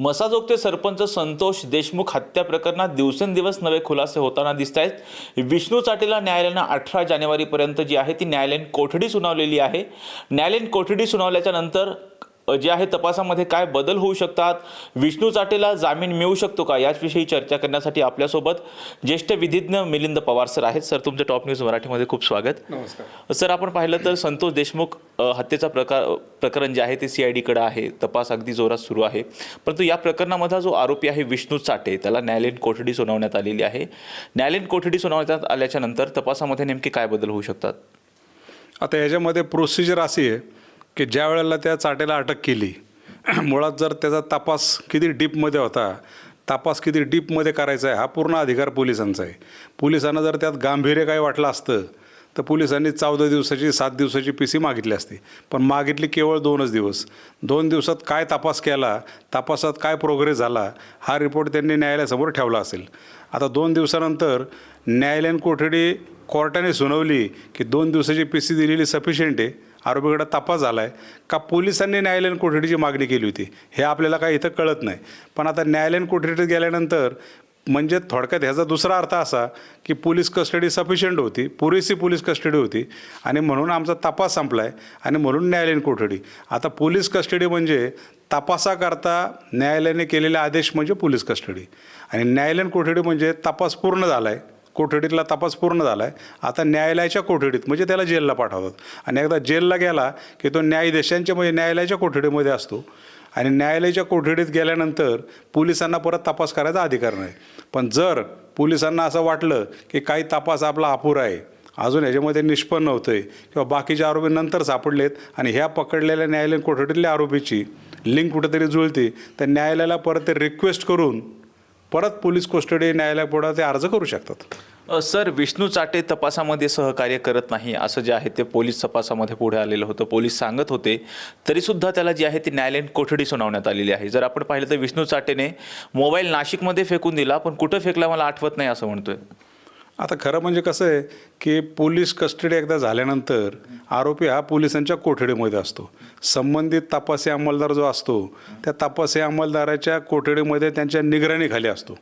मसाजोगते सरपंच संतोष देशमुख हत्या प्रकरणात दिवसेंदिवस नवे खुलासे होताना दिसत आहेत विष्णू चाटेला न्यायालयानं अठरा जानेवारीपर्यंत जी आहे ती न्यायालयीन कोठडी सुनावलेली आहे. न्यायालयीन कोठडी सुनावल्याच्या नंतर जे आहे तपासामध्ये काय बदल होऊ शकतात? विष्णू चाटेला जामीन मिळू शकतो का? याचविषयी चर्चा करण्यासाठी आपल्यासोबत ज्येष्ठ विधिज्ञ मिलिंद पवार सर आहेत. सर तुमचं टॉप न्यूज मराठीमध्ये खूप स्वागत. नमस्कार. सर आपण पाहिलं तर संतोष देशमुख हत्येचा प्रकार प्रकरण जे आहे ते सी आय डीकडे आहे. तपास अगदी जोरात सुरू आहे. परंतु या प्रकरणामधला जो आरोपी आहे विष्णू चाटे त्याला न्यायालयीन कोठडी सुनावण्यात आलेली आहे. न्यायालयीन कोठडी सुनावण्यात आल्याच्यानंतर तपासामध्ये नेमके काय बदल होऊ शकतात? आता याच्यामध्ये प्रोसिजर अशी आहे. की ज्या वेळेला त्या चाटेला अटक केली मुळात जर त्याचा तपास किती डीपमध्ये होता तपास किती डीपमध्ये करायचा आहे हा पूर्ण अधिकार पोलिसांचा आहे. पोलिसांना जर त्यात गांभीर्य काही वाटलं असतं तर पोलिसांनी चौदा दिवसाची सात दिवसाची पी सी मागितली असती. पण मागितली केवळ दोनच दिवस. दोन दिवसात काय तपास केला तपासात काय प्रोग्रेस झाला हा रिपोर्ट त्यांनी न्यायालयासमोर ठेवला असेल. आता दोन दिवसानंतर न्यायालयीन कोठडी कोर्टाने सुनावली की दोन दिवसाची पी सी दिलेली सफिशियंट आहे. आरोपीकडे तपास झाला आहे का पोलिसांनी न्यायालयीन कोठडीची मागणी केली होती? हे आपल्याला काही इथं कळत नाही. पण आता न्यायालयीन कोठडीत गेल्यानंतर म्हणजे थोडक्यात ह्याचा दुसरा अर्थ असा की पोलीस कस्टडी सफिशियंट होती. पुरेशी पोलीस कस्टडी होती. आणि म्हणून आमचा तपास संपला आहे आणि म्हणून न्यायालयीन कोठडी. आता पोलीस कस्टडी म्हणजे तपासाकरता न्यायालयाने केलेले आदेश म्हणजे पोलीस कस्टडी. आणि न्यायालयीन कोठडी म्हणजे तपास पूर्ण झाला आहे कोठडीतला तपास पूर्ण झाला आहे आता न्यायालयाच्या कोठडीत म्हणजे त्याला जेलला पाठवतात. आणि एकदा जेलला गेला की तो न्यायाधीशांच्या म्हणजे न्यायालयाच्या कोठडीमध्ये असतो. आणि न्यायालयाच्या कोठडीत गेल्यानंतर पोलिसांना परत तपास करायचा अधिकार नाही. पण जर पोलिसांना असं वाटलं की काही तपास आपला अपुरा आहे अजून ह्याच्यामध्ये निष्पन्न होतं आहे किंवा बाकीचे आरोपी नंतर सापडलेत आणि ह्या पकडलेल्या न्यायालयीन कोठडीतल्या आरोपीची लिंक कुठेतरी जुळते तर न्यायालयाला परत ते रिक्वेस्ट करून परत पोलीस कस्टडी न्यायालयापुढं ते अर्ज करू शकतात. सर विष्णू चाटे तपासामध्ये सहकार्य करत नाही असं जे आहे ते पोलीस तपासामध्ये पुढे आलेलं होतं. पोलीस सांगत होते तरीसुद्धा त्याला जी आहे ती न्यायालयीन कोठडी सुनावण्यात आलेली आहे. जर आपण पाहिलं तर विष्णू चाटेने मोबाईल नाशिकमध्ये फेकून दिला पण कुठं फेकला मला आठवत नाही असं म्हणतोय. आता खरं म्हणजे कसं आहे की पोलीस कस्टडी एकदा झाल्यानंतर आरोपी हा पोलिसांच्या कोठडीमध्ये असतो. संबंधित तपासी अंमलदार जो असतो त्या तपासी अंमलदाराच्या कोठडीमध्ये त्यांच्या निगराणीखाली असतो.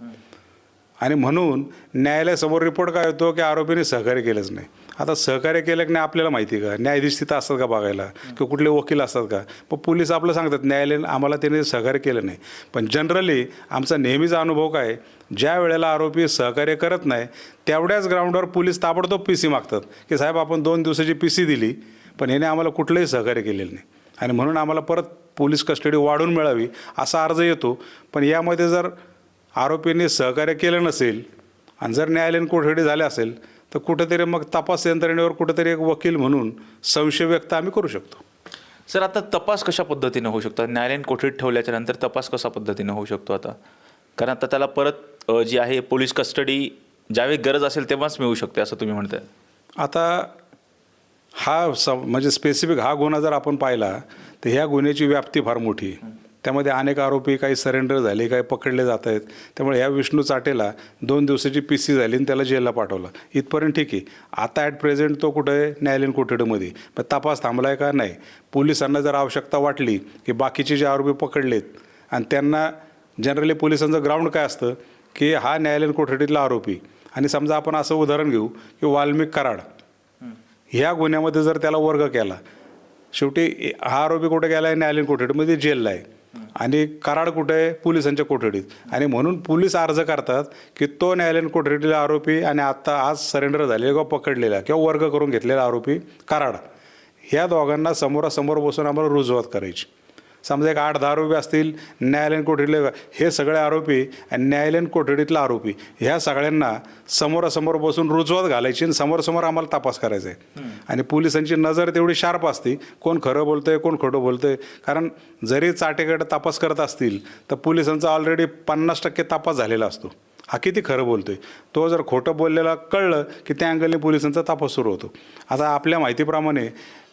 आणि म्हणून न्यायालयासमोर रिपोर्ट काय होतो की आरोपीने सहकार्य केलंच नाही. आता सहकार्य केलं की नाही आपल्याला माहिती का? न्यायाधीश तिथं असतात का बघायला? किंवा कुठले वकील असतात का? पण पोलीस आपलं सांगतात न्यायालय आम्हाला त्याने सहकार्य केलं नाही. पण जनरली आमचा नेहमीचा अनुभव काय? ज्या वेळेला आरोपी सहकार्य करत नाही तेवढ्याच ग्राउंडवर पोलीस ताबडतोब पी सी मागतात. की साहेब आपण दोन दिवसाची पी सी दिली पण याने आम्हाला कुठलंही सहकार्य केलेलं नाही. आणि म्हणून आम्हाला परत पोलीस कस्टडी वाढून मिळावी असा अर्ज येतो. पण यामध्ये जर आरोपींनी सहकार्य केलं नसेल आणि जर न्यायालयीन कोठडी झाले असेल तर कुठेतरी मग तपास यंत्रणेवर कुठेतरी एक वकील म्हणून संशय व्यक्त आम्ही करू शकतो. सर आता तपास कशा पद्धतीने होऊ शकतो? न्यायालयीन कोठडीत ठेवल्याच्या नंतर तपास कशा पद्धतीने होऊ शकतो आता? कारण आता त्याला परत जी आहे पोलीस कस्टडी ज्यावेळी गरज असेल तेव्हाच मिळू शकते असं तुम्ही म्हणताय. आता हा स म्हणजे स्पेसिफिक हा गुन्हा जर आपण पाहिला तर ह्या गुन्ह्याची व्याप्ती फार मोठी आहे. त्यामध्ये अनेक आरोपी काही सरेंडर झाले काही पकडले जात आहेत. त्यामुळे ह्या विष्णू चाटेला दोन दिवसाची पी सी झाली आणि त्याला जेलला पाठवलं. इथपर्यंत ठीक आहे. आता ॲट प्रेझेंट तो कुठं आहे? न्यायालयीन कोठडीमध्ये. पण तपास थांबला आहे का? नाही. पोलिसांना जर आवश्यकता वाटली की बाकीचे जे आरोपी पकडलेत आणि त्यांना जनरली पोलिसांचं ग्राउंड काय असतं? की हा न्यायालयीन कोठडीतला आरोपी. आणि समजा आपण असं उदाहरण घेऊ की वाल्मिक कराड. ह्या गुन्ह्यामध्ये जर त्याला वर्ग केला शेवटी हा आरोपी कुठे गेला आहे न्यायालयीन कोठडीमध्ये जेलला आहे. आणि कराड कुठे आहे? पोलिसांच्या कोठडीत. आणि म्हणून पोलीस अर्ज करतात की तो न्यायालयीन कोठडीतला आरोपी आणि आता आज सरेंडर झालेला किंवा पकडलेला किंवा वर्ग करून घेतलेला आरोपी कराड. ह्या दोघांना समोरासमोर बसून आम्हाला रुजवात करायची. समजा एक आठ दहा आरोपी असतील न्यायालयीन कोठडीतले हे सगळे आरोपी आणि न्यायालयीन कोठडीतला आरोपी ह्या सगळ्यांना समोरासमोर बसून रुजवत घालायची आणि समोरासमोर आम्हाला तपास करायचा आहे. आणि पोलिसांची नजर तेवढी शार्प असते कोण खरं बोलतंय कोण खोटं बोलतंय. कारण जरी चाटेकडे तपास करत असतील तर पोलिसांचा ऑलरेडी पन्नास टक्के तपास झालेला असतो. हा किती खरं बोलतोय? तो जर खोटं बोललेला कळलं की त्या अँगलने पोलिसांचा तपास सुरू होतो. आता आपल्या माहितीप्रमाणे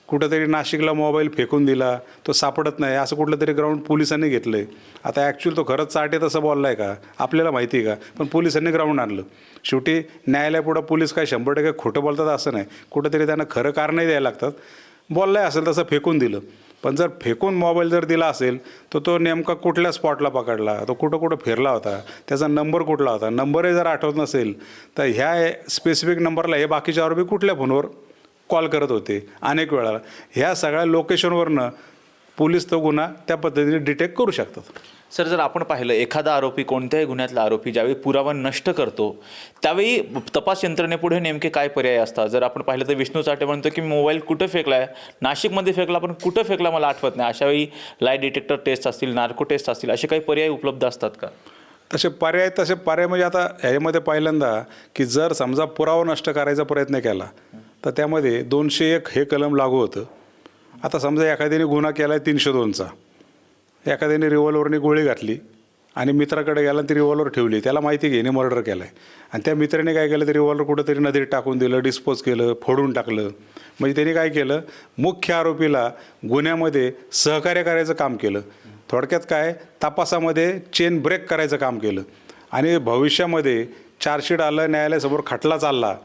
कुठंतरी नाशिकला मोबाईल फेकून दिला तो सापडत नाही असं कुठलं तरी ग्राउंड पोलिसांनी घेतलं आहे आता ॲक्च्युअल तो खरंच चाटे तसं बोलला आहे का? आपल्याला माहिती आहे का? पण पोलिसांनी ग्राउंड आणलं. शेवटी न्यायालयापुढं पोलीस काय शंभर टक्के खोटं बोलतात असं नाही. कुठंतरी त्यांना खरं कारणही द्यायला लागतात. बोललाय असेल तसं फेकून दिलं. पण जर फेकून मोबाईल जर दिला असेल तर तो नेमका कुठल्या स्पॉटला पकडला? तो कुठं कुठं फिरला होता? त्याचा नंबर कुठला होता? नंबरही जर आठवत नसेल तर ह्या स्पेसिफिक नंबरला हे बाकीच्या आरोपी कुठल्या फोनवर कॉल करत होते अनेक वेळा. ह्या सगळ्या लोकेशनवरनं पोलीस तो गुन्हा त्या पद्धतीने डिटेक्ट करू शकतात. सर जर आपण पाहिलं एखादा आरोपी कोणत्याही गुन्ह्यातला आरोपी ज्यावेळी पुरावा नष्ट करतो त्यावेळी तपास यंत्रणेपुढे नेमके काय पर्याय असतात? जर आपण पाहिलं तर विष्णू चाटे म्हणतो की मोबाईल कुठं फेकलाय? नाशिकमध्ये फेकला पण कुठं फेकला मला आठवत नाही. अशावेळी लाय डिटेक्टर टेस्ट असतील नार्को टेस्ट असतील असे काही पर्याय उपलब्ध असतात का? तसे पर्याय तसे पर्याय म्हणजे आता ह्याच्यामध्ये पहिल्यांदा की जर समजा पुरावा नष्ट करायचा प्रयत्न केला तर त्यामध्ये दोनशे एक हे कलम लागू होतं. आता समजा एखाद्याने गुन्हा केला आहे तीनशे दोनचा. एखाद्याने रिव्हॉल्वरने गोळी घातली आणि मित्राकडे गेला ती रिव्हॉल्वर ठेवली. त्याला माहिती घेणे मर्डर केलं आहे आणि त्या मित्राने काय केलं? ते रिव्हॉल्वर कुठंतरी नदीत टाकून दिलं डिस्पोज केलं फोडून टाकलं. म्हणजे त्यांनी काय केलं? मुख्य आरोपीला गुन्ह्यामध्ये सहकार्य करायचं काम केलं. थोडक्यात काय? तपासामध्ये चेन ब्रेक करायचं काम केलं. आणि भविष्यामध्ये चार्जशीट आलं न्यायालयासमोर खटला चालला.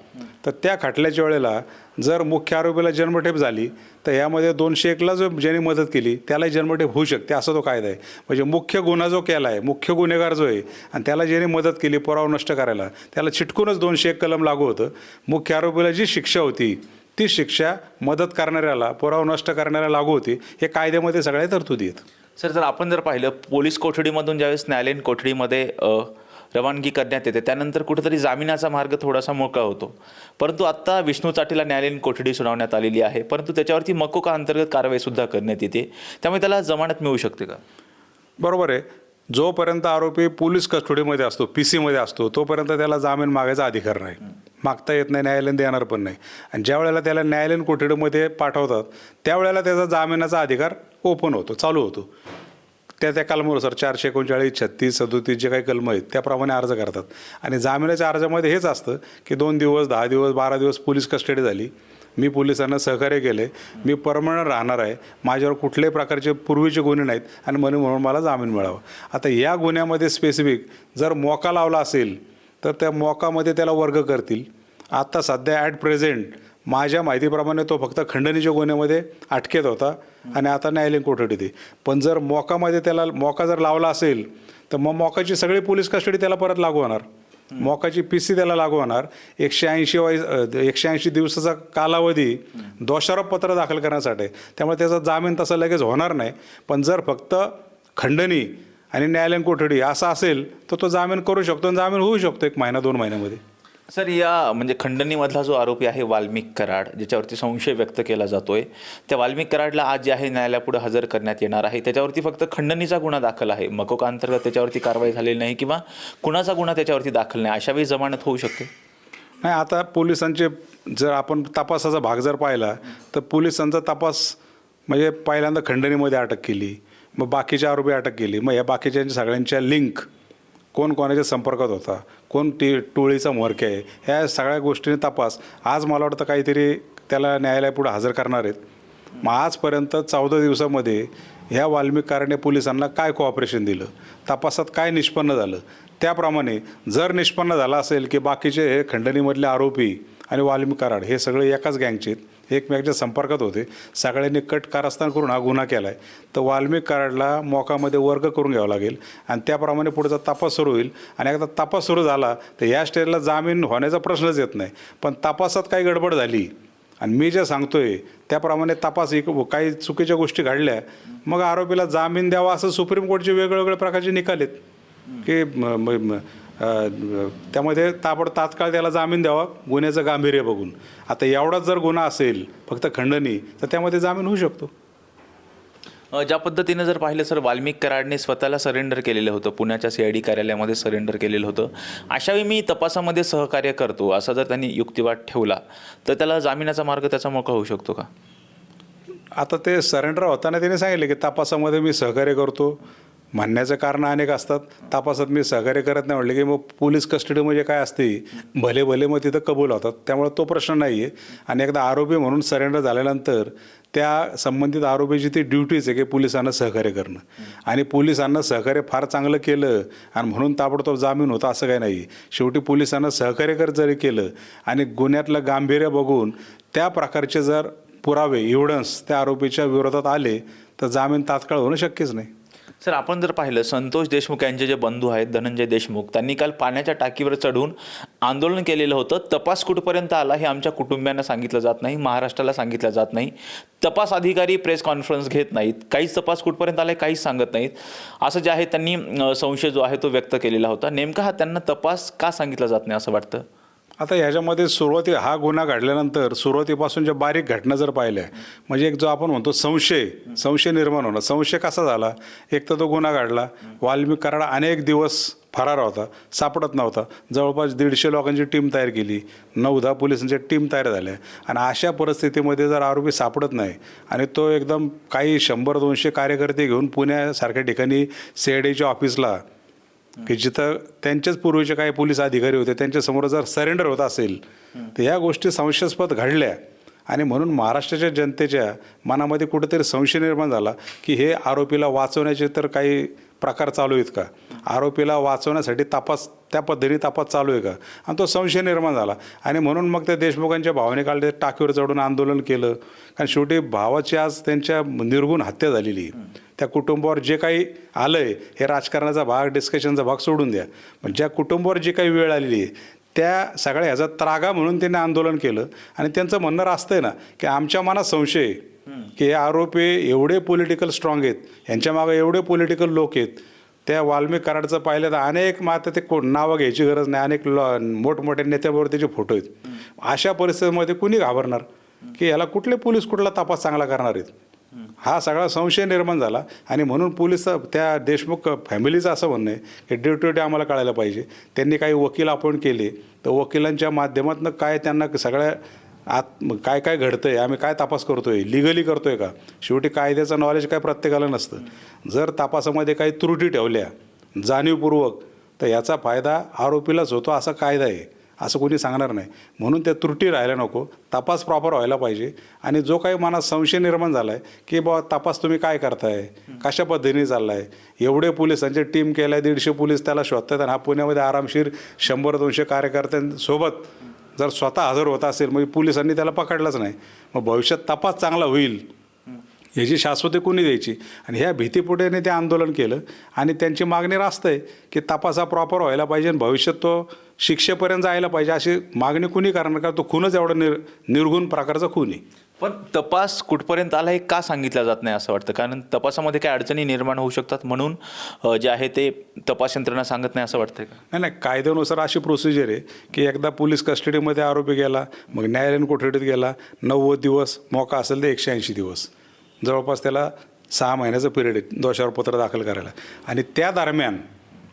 तर त्या खटल्याच्या वेळेला जर मुख्य आरोपीला जन्मठेप झाली तर यामध्ये दोनशे एकला जो ज्याने मदत केली त्यालाही जन्मठेप होऊ शकते असा तो कायदा आहे. म्हणजे मुख्य गुन्हा जो केला आहे मुख्य गुन्हेगार जो आहे आणि त्याला ज्याने मदत केली पुरावा नष्ट करायला त्याला चिटकूनच दोनशे एक कलम लागू होतं. मुख्य आरोपीला जी शिक्षा होती ती शिक्षा मदत करणाऱ्याला पुरावा नष्ट करणाऱ्याला लागू होती. हे कायद्यामध्ये सगळ्या तरतुदी आहेत. सर जर आपण जर पाहिलं पोलीस कोठडीमधून ज्यावेळेस न्यायालयीन कोठडीमध्ये रवानगी करण्यात येते. त्यानंतर कुठेतरी जामिनाचा मार्ग थोडासा मोकळा होतो. परंतु आत्ता विष्णू चाटीला न्यायालयीन कोठडी सुनावण्यात आलेली आहे. परंतु त्याच्यावरती मकोका अंतर्गत कारवाई सुद्धा करण्यात येते. त्यामुळे त्याला जमानत मिळू शकते का? बरोबर आहे. जोपर्यंत आरोपी पोलीस कस्टडीमध्ये असतो पी सीमध्ये असतो तोपर्यंत त्याला जामीन मागायचा अधिकार नाही. मागता येत नाही न्यायालयीन देणार पण नाही. आणि ज्या वेळेला त्याला न्यायालयीन कोठडीमध्ये पाठवतात त्यावेळेला त्याचा जामिनाचा अधिकार ओपन होतो चालू होतो. त्या त्या कलमानुसार चारशे एकोणचाळीस छत्तीस सदोतीस जे काही कलम आहेत त्याप्रमाणे अर्ज करतात. आणि जामिनाच्या अर्जामध्ये हेच असतं की दोन दिवस दहा दिवस बारा दिवस पोलीस कस्टडी झाली. मी पोलिसांना सहकार्य केले मी परमनंट राहणार आहे. माझ्यावर कुठल्याही प्रकारचे पूर्वीचे गुन्हे नाहीत आणि म्हणून म्हणून मला जामीन मिळावा. आता या गुन्ह्यामध्ये स्पेसिफिक जर मोका लावला असेल तर त्या मोकामध्ये त्याला वर्ग करतील. आत्ता सध्या ॲट प्रेझेंट माझ्या माहितीप्रमाणे तो फक्त खंडणीच्या गुन्ह्यामध्ये अटकेत होता आणि आता न्यायालयीन कोठडी होती पण जर मोकामध्ये त्याला मोका जर लावला असेल तर मग मोकाची सगळी पोलीस कस्टडी त्याला परत लागू होणार. मोकाची पी सी त्याला लागू होणार. एकशे ऐंशी वाईज एकशे ऐंशी दिवसाचा कालावधी दोषारोप पत्र दाखल करण्यासाठी. त्यामुळे त्याचा जामीन तसा लगेच होणार नाही. पण जर फक्त खंडणी आणि न्यायालयीन कोठडी असा असेल तर तो जामीन करू शकतो आणि जामीन होऊ शकतो एक महिना दोन महिन्यामध्ये. सर या म्हणजे खंडणीमधला जो आरोपी आहे वाल्मिक कराड ज्याच्यावरती संशय व्यक्त केला जातोय त्या वाल्मिक कराडला आज जे आहे न्यायालयापुढे हजर करण्यात येणार आहे. त्याच्यावरती फक्त खंडणीचा गुन्हा दाखल आहे. मकोका अंतर्गत त्याच्यावरती कारवाई झालेली नाही किंवा कुणाचा गुन्हा त्याच्यावरती दाखल नाही अशावेळी जमानत होऊ शकते? नाही आता पोलिसांचे जर आपण तपासाचा भाग जर पाहिला तर पोलिसांचा तपास म्हणजे पहिल्यांदा खंडणीमध्ये अटक केली मग बाकीचे आरोपी अटक केली मग या बाकीच्या सगळ्यांच्या लिंक कोण कोणाच्या संपर्कात होता कोण टी टोळीचा म्होरके आहे ह्या सगळ्या गोष्टींनी तपास. आज मला वाटतं काहीतरी त्याला न्यायालयापुढे हजर करणार आहेत. मग आजपर्यंत चौदा दिवसामध्ये ह्या वाल्मिकारण्य पोलिसांना काय कोऑपरेशन दिलं? तपासात काय निष्पन्न झालं? त्याप्रमाणे जर निष्पन्न झालं असेल की बाकीचे हे खंडणीमधले आरोपी आणि वाल्मिक कराड हे सगळे एकाच गँगचे आहेत. एकमेकाच्या संपर्कात होते. सगळ्यांनी कट कारस्थान करून हा गुन्हा केला आहे तर वाल्मिक कराडला मोकामध्ये वर्ग करून घ्यावा लागेल आणि त्याप्रमाणे पुढचा तपास सुरू होईल. आणि एकदा तपास सुरू झाला तर या स्टेजला जामीन होण्याचा प्रश्नच येत नाही. पण तपासात काही गडबड झाली. आणि मी जे सांगतोय त्याप्रमाणे तपास एक काही चुकीच्या गोष्टी घडल्या. मग आरोपीला जामीन द्यावा असं सुप्रीम कोर्टचे वेगवेगळ्या प्रकारचे निकाल आहेत. की त्यामध्ये ताबड तात्काळ त्याला जामीन द्यावा गुन्ह्याचं गांभीर्य बघून. आता एवढाच जर गुन्हा असेल फक्त खंडणी तर त्यामध्ये जामीन होऊ शकतो. ज्या पद्धतीनं जर पाहिलं सर वाल्मिक कराडने स्वतःला सरेंडर केलेलं होतं पुण्याच्या सी आय डी कार्यालयामध्ये सरेंडर केलेलं होतं अशावेळी मी तपासामध्ये सहकार्य करतो असा जर त्यांनी युक्तिवाद ठेवला तर त्याला जामिनाचा मार्ग त्याचा मोकळा होऊ शकतो का? आता ते सरेंडर होताना त्याने सांगितले की तपासामध्ये मी सहकार्य करतो म्हणण्याचं कारण अनेक असतात. तपासात मी सहकार्य करत नाही म्हटलं की मग पोलीस कस्टडी म्हणजे काय असते? भले भले मग तिथं कबूल होतात. त्यामुळे तो प्रश्न नाही आहे आणि एकदा आरोपी म्हणून सरेंडर झाल्यानंतर त्या संबंधित आरोपीची ती ड्युटीच आहे की पोलिसांना सहकार्य करणं. आणि पोलिसांना सहकार्य फार चांगलं केलं आणि म्हणून ताबडतोब जामीन होतं असं काही नाही शेवटी पोलिसांना सहकार्य कर जरी केलं आणि गुन्ह्यातलं गांभीर्य बघून त्या प्रकारचे जर पुरावे एव्हिडन्स त्या आरोपीच्या विरोधात आले तर जामीन तात्काळ होणं शक्यच नाही. सर आपण जर पाहिलं संतोष देशमुख यांचे जे बंधू आहेत धनंजय देशमुख त्यांनी काल पाण्याच्या टाकीवर चढून आंदोलन केलेलं होतं. तपास कुठपर्यंत आला हे आमच्या कुटुंबियांना सांगितलं जात नाही महाराष्ट्राला सांगितलं जात नाही. तपास अधिकारी प्रेस कॉन्फरन्स घेत नाहीत. काहीच तपास कुठपर्यंत आलाय काहीच सांगत नाहीत. असं जे आहे त्यांनी संशय जो आहे तो व्यक्त केलेला होता. नेमका हा त्यांना तपास का सांगितला जात नाही असं वाटतं? आता ह्याच्यामध्ये सुरुवाती हा गुन्हा घडल्यानंतर सुरुवातीपासून ज्या बारीक घटना जर पाहिल्या म्हणजे एक जो आपण म्हणतो संशय संशय निर्माण होणं. संशय कसा झाला? एक तर तो गुन्हा घडला. वाल्मिक कराड अनेक दिवस फरार होता सापडत नव्हता. जवळपास दीडशे लोकांची टीम तयार केली. नऊ दहा पोलिसांच्या टीम तयार झाल्या. आणि अशा परिस्थितीमध्ये जर आरोपी सापडत नाही आणि तो एकदम काही शंभर दोनशे कार्यकर्ते घेऊन पुण्यासारख्या ठिकाणी सी आय डीच्या ऑफिसला की जिथं त्यांच्याच पूर्वीचे काही पोलीस अधिकारी होते त्यांच्यासमोर जर सरेंडर होत असेल तर ह्या गोष्टी संशयास्पद घडल्या. आणि म्हणून महाराष्ट्राच्या जनतेच्या मनामध्ये कुठेतरी संशय निर्माण झाला की हे आरोपीला वाचवण्याचे तर काही प्रकार चालू आहेत का? आरोपीला वाचवण्यासाठी तपास त्या पद्धतीने तपास चालू आहे का? आणि तो संशय निर्माण झाला. आणि म्हणून मग त्या देशमुखांच्या भावाने काल ते टाकीवर चढून आंदोलन केलं. कारण शेवटी भावाची आज त्यांच्या निर्गुण हत्या झालेली आहे. त्या कुटुंबावर जे काही आलं आहे हे राजकारणाचा भाग डिस्कशनचा भाग सोडून द्या. पण ज्या कुटुंबावर जी काही वेळ आलेली आहे त्या सगळ्या ह्याचा त्रागा म्हणून त्यांनी आंदोलन केलं. आणि त्यांचं म्हणणं रास्त आहे ना की आमच्या मनात संशय आहे की हे आरोपी एवढे पॉलिटिकल स्ट्रॉंग आहेत यांच्या मागे एवढे पॉलिटिकल लोक आहेत त्या वाल्मिक कराडचं पाहिलं तर अनेक आता ते कोण नावं घ्यायची गरज नाही अनेक लो मोठमोठ्या नेत्याबरोबर त्याचे फोटो आहेत. अशा परिस्थितीमध्ये कुणी घाबरणार? की याला कुठले पोलीस कुठला तपास चांगला करणार आहेत? हा सगळा संशय निर्माण झाला. आणि म्हणून पोलीस त्या देशमुख फॅमिलीचं असं म्हणणं आहे की ड्युटी डे आम्हाला कळायला पाहिजे. त्यांनी काही वकील अपॉइंट केले. तर वकिलांच्या माध्यमातून काय त्यांना सगळ्या आत काय काय घडतं आहे आम्ही काय तपास करतो आहे लिगली आहे का? शेवटी कायद्याचं नॉलेज काय प्रत्येकाला नसतं. जर तपासामध्ये काही त्रुटी ठेवल्या जाणीवपूर्वक तर याचा फायदा आरोपीलाच होतो असा कायदा आहे. असं कोणी सांगणार नाही. म्हणून त्या त्रुटी राहायला नको. तपास प्रॉपर व्हायला पाहिजे. आणि जो काही मनात संशय निर्माण झाला आहे की बाबा तपास तुम्ही काय करताय? कशा पद्धतीने चालला आहे एवढे पोलिसांची टीम केल्या दीडशे पोलीस त्याला शोधतात आणि हा पुण्यामध्ये आरामशीर शंभर दोनशे कार्यकर्त्यांसोबत जर स्वतः हजर होत असेल म्हणजे पोलिसांनी त्याला पकडलंच नाही. मग भविष्यात तपास चांगला होईल. याची शाश्वती कोणी द्यायची? आणि ह्या भीतीपुढेने ते आंदोलन केलं. आणि त्यांची मागणी रास्त आहे की तपास हा प्रॉपर व्हायला पाहिजे आणि भविष्यात तो शिक्षेपर्यंत जायला पाहिजे अशी मागणी कुणी करणार? का तो खूनच एवढा निर निर्गुण प्रकारचा खून आहे. पण तपास कुठपर्यंत आला हे का सांगितलं जात नाही असं वाटतं? कारण तपासामध्ये काही अडचणी निर्माण होऊ शकतात म्हणून जे आहे ते तपास यंत्रणा सांगत नाही असं वाटतंय का? नाही नाही. कायद्यानुसार अशी प्रोसिजर आहे की एकदा पोलीस कस्टडीमध्ये आरोपी गेला मग न्यायालयीन कोठडीत गेला नव्वद दिवस मोका असेल तर एकशे ऐंशी दिवस. जवळपास त्याला सहा महिन्याचं पिरियड आहे दोषावर पत्र दाखल करायला. आणि त्या दरम्यान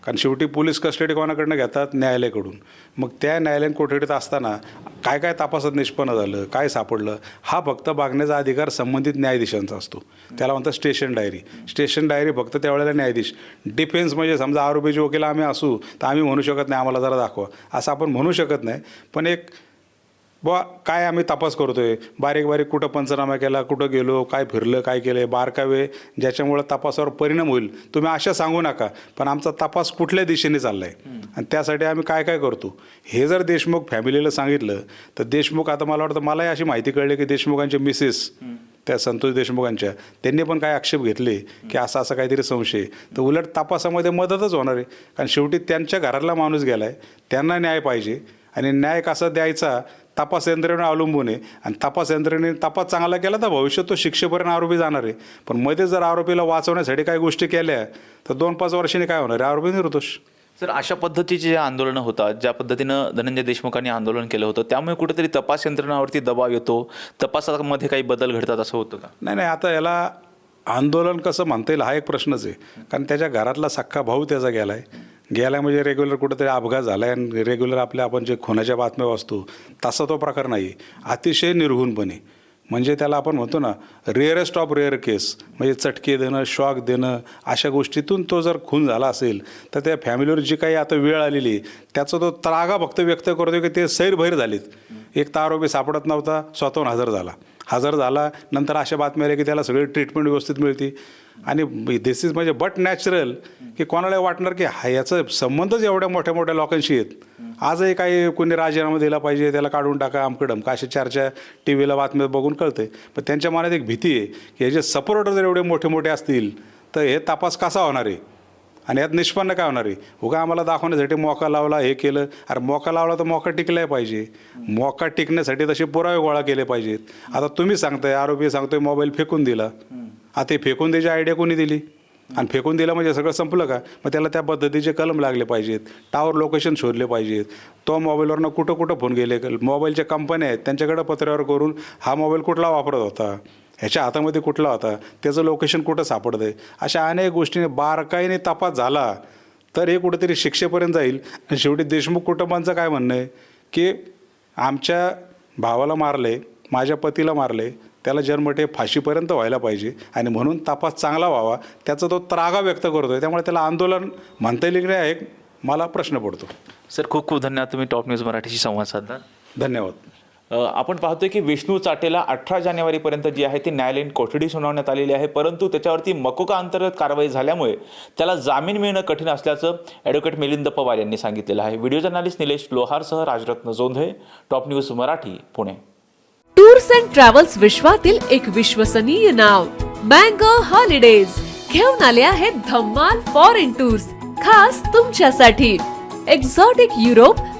कारण शेवटी पोलीस कस्टडी कोणाकडनं घेतात? न्यायालयाकडून. मग त्या न्यायालयीन कोठडीत असताना काय काय तपासात निष्पन्न झालं काय सापडलं हा फक्त बघण्याचा अधिकार संबंधित न्यायाधीशांचा असतो. त्याला म्हणतात स्टेशन डायरी स्टेशन डायरी फक्त त्यावेळेला न्यायाधीश. डिफेन्स म्हणजे समजा आरोपीचे वकील आम्ही असू तर आम्ही म्हणू शकत नाही आम्हाला जरा दाखवा. असं आपण म्हणू शकत नाही. पण एक बुवा काय आम्ही तपास करतोय? बारीक बारीक कुठं पंचनामा केला कुठं गेलो काय फिरलं काय केलं बारकावे ज्याच्यामुळं तपासावर परिणाम होईल. तुम्ही अशा सांगू नका पण आमचा तपास कुठल्या दिशेने चालला आहे आणि त्यासाठी आम्ही काय काय करतो? हे जर देशमुख फॅमिलीला सांगितलं तर देशमुख आता मला वाटतं मलाही अशी माहिती कळली की देशमुखांचे मिसेस त्या संतोष देशमुखांच्या त्यांनी पण काय आक्षेप घेतले की असा असा काहीतरी संशय. तर उलट तपासामध्ये मदतच होणार आहे. कारण शेवटी त्यांच्या घरातला माणूस गेला आहे त्यांना न्याय पाहिजे. आणि न्याय कसा द्यायचा तपास यंत्रणेवर अवलंबून आहे. आणि तपास यंत्रणेने तपास चांगला केला तर भविष्यात तो शिक्षेपर्यंत आरोपी जाणार आहे. पण मध्ये जर आरोपीला वाचवण्यासाठी काही गोष्टी केल्या तर दोन पाच वर्षांनी काय होणार आहे? आरोपी निर्दोष. सर अशा पद्धतीचे जे आंदोलनं होतात ज्या पद्धतीनं धनंजय देशमुखांनी आंदोलन केलं होतं त्यामुळे कुठेतरी तपास यंत्रणावरती दबाव येतो? तपासामध्ये काही बदल घडतात असं होतं का? नाही नाही आता याला आंदोलन कसं म्हणता येईल हा एक प्रश्नच आहे. कारण त्याच्या घरातला सख्खा भाऊ त्याचा गेला आहे गेला म्हणजे रेग्युलर कुठंतरी अपघात झाला आहे आणि रेग्युलर आपल्या आपण जे खुनाच्या बातम्या वाचतो तसा तो प्रकार नाही. अतिशय निर्घुणपणे म्हणजे त्याला आपण म्हणतो ना रेअरेस्ट ऑफ रेअर केस म्हणजे चटके देणं शॉक देणं अशा गोष्टीतून तो जर खून झाला असेल तर त्या फॅमिलीवर जी काही आता वेळ आलेली त्याचा तो त्रागा फक्त व्यक्त करतो की ते सैरभैर झालेत. एक तर आरोपी सापडत नव्हता स्वतःहून हजर झाला. हजर झाला नंतर अशा बातम्या आल्या की त्याला सगळी ट्रीटमेंट व्यवस्थित मिळते. आणि दिस इज म्हणजे बट नॅचरल की कोणाला वाटणार की हा याचा संबंधच एवढ्या मोठ्या मोठ्या लोकांशी आहेत. आजही काही कोणी राजीनामा दिला पाहिजे त्याला काढून टाका आमकडं. डमकं अशा चारच्या टी व्हीला बातम्या बघून कळते पण त्यांच्या मनात एक भीती आहे की याचे सपोर्टर जर एवढे मोठे मोठे असतील तर हे तपास कसा होणार आहे? आणि यात निष्पन्न काय होणार आहे? उगा आम्हाला दाखवण्यासाठी मोका लावला हे केलं. अरे मोका लावला तर मोका टिकलाय पाहिजे. मोका टिकण्यासाठी तसे पुरावे गोळा केले पाहिजेत. आता तुम्ही सांगताय आरोपी सांगतोय मोबाईल फेकून दिला. आता ते फेकून द्यायची आयडिया कोणी दिली? आणि फेकून दिलं म्हणजे सगळं संपलं का? मग त्याला त्या पद्धतीचे कलम लागले पाहिजेत. टावर लोकेशन शोधले पाहिजेत. तो मोबाईलवरनं कुठं कुठं फोन गेले. मोबाईलच्या कंपन्या आहेत त्यांच्याकडं पत्रावर करून हा मोबाईल कुठला वापरत होता? ह्याच्या हातामध्ये कुठला होता? त्याचं लोकेशन कुठं सापडतं आहे अशा अनेक गोष्टीने बारकाईने तपास झाला तर हे कुठेतरी शिक्षेपर्यंत जाईल. आणि शेवटी देशमुख कुटुंबांचं काय म्हणणं आहे? की आमच्या भावाला मारले माझ्या पतीला मारले त्याला जन्मठे फाशीपर्यंत व्हायला पाहिजे. आणि म्हणून तपास चांगला व्हावा. त्याचा तो त्रागा व्यक्त करतो आहे त्यामुळे त्याला आंदोलन म्हणता येईल की नाही एक मला प्रश्न पडतो. सर खूप खूप धन्यवाद. तुम्ही टॉप न्यूज मराठीशी संवाद साधला. धन्यवाद. आपण पाहतोय की विष्णू चाटेला अठरा जानेवारीपर्यंत जी आहे ती न्यायालयीन कोठडी सुनावण्यात आलेली आहे. परंतु त्याच्यावरती मकोका अंतर्गत कारवाई झाल्यामुळे त्याला जामीन मिळणं कठीण असल्याचं ॲडव्होकेट मिलिंद पवार यांनी सांगितलेलं आहे. Video journalist Nilesh लोहारसह Rajratna Jondhale top news Marathi Pune. Tours and travels विश्वातील एक विश्वसनीय नाव मँगो हॉलिडेज. घेऊन आले आहेत धम्माल फॉरेन टूर्स खास तुमच्यासाठी. Exotic Europe